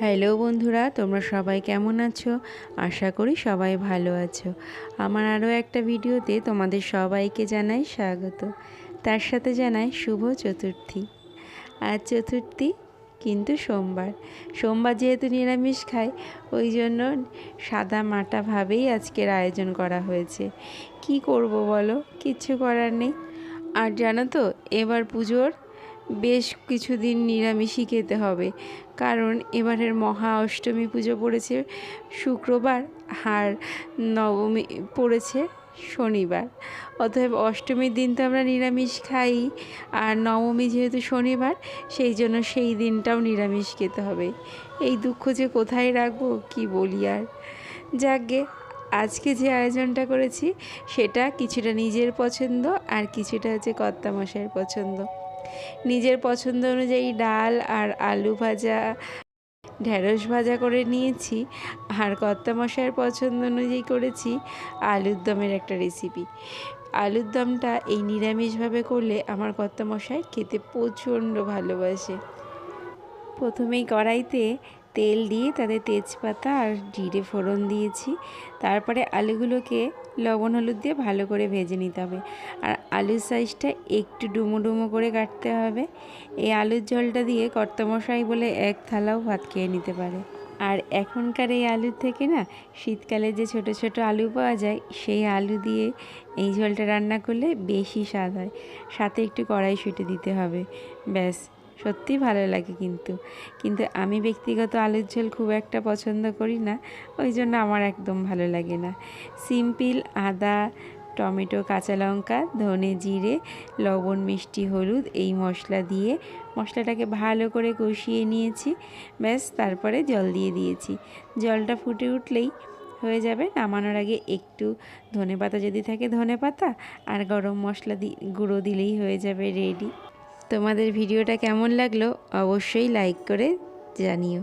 Hello বন্ধুরা, তোমরা সবাই কেমন আছো? আশা করি সবাই ভালো আছো। আমার আরও একটা ভিডিওতে তোমাদের সবাইকে জানাই স্বাগত। তার সাথে জানাই শুভ চতুর্থী। আর চতুর্থী কিন্তু সোমবার। সোমবার যেহেতু নিরামিষ খাই, ওই জন্য সাদা মাটাভাবেই আজকের আয়োজন করা হয়েছে। কি করব বলো? কিচ্ছু করার নেই। আর জানো তো, এবার পুজোর বেশ কিছুদিন নিরামিষই খেতে হবে। কারণ এবারের মহা অষ্টমী পুজো পড়েছে, শুক্রবার আর নবমী পড়েছে শনিবার। অতএব অষ্টমীর দিন তো আমরা নিরামিষ খাই আর নবমী যেহেতু শনিবার, সেই জন্য সেই দিনটাও নিরামিষ খেতে হবে। এই দুঃখ যে কোথায় রাখব, কি বলি আর? যাকগে, আজকে যে আয়োজনটা করেছি, সেটা কিছুটা নিজের পছন্দ আর কিছুটা হচ্ছে কর্তামশাইয়ের পছন্দ। নিজের পছন্দ অনুযায়ী ডাল আর আলু ভাজা ঢ্যাঁড়স ভাজা করে নিয়েছি আর কর্তামশাইয়ের পছন্দ অনুযায়ী করেছি আলুর দমের একটা রেসিপি আলুর দমটা এই নিরামিষভাবে করলে আমার কর্তামশাই খেতে প্রচণ্ড ভালোবাসে। প্রথমেই কড়াইতে তেল দিয়ে তাতে তেজপাতা আর জিরে ফোড়ন দিয়েছি, তারপরে আলুগুলোকে লবণ, হলুদ দিয়ে ভালো করে ভেজে নিতে হবে। আর আলুর সাইজটা একটু ডুমো ডুমো করে কাটতে হবে। এই আলুর ঝোলটা দিয়ে কর্তমশাই বলে এক থালাও ভাত খেয়ে নিতে পারে। আর এখনকার এই আলুর থেকে না, শীতকালে যে ছোট ছোট আলু পাওয়া যায়, সেই আলু দিয়ে এই ঝোলটা রান্না করলে বেশি স্বাদ হয়। সাথে একটু কড়াইশুঁটি দিতে হবে। ব্যাস। সত্যি ভালো লাগে কিন্তু। কিন্তু আমি ব্যক্তিগত আলুর ঝোল খুব একটা পছন্দ করি না, ওই জন্য আমার একদম ভালো লাগে না। সিম্পল আদা, টমেটো, কাঁচা লঙ্কা, ধনে জিরে, লবণ, মিষ্টি, হলুদ এই মশলা দিয়ে মশলাটাকে ভালো করে কষিয়ে নিয়েছি। ব্যাস, তারপরে জল দিয়ে দিয়েছি। জলটা ফুটে উঠলেই হয়ে যাবে নামানোর আগে একটু ধনে পাতা যদি থাকে ধনে পাতা আর গরম মশলা দি, গুঁড়ো দিলেই হয়ে যাবে রেডি তোমাদের ভিডিওটা কেমন লাগল অবশ্যই লাইক করে জানিও।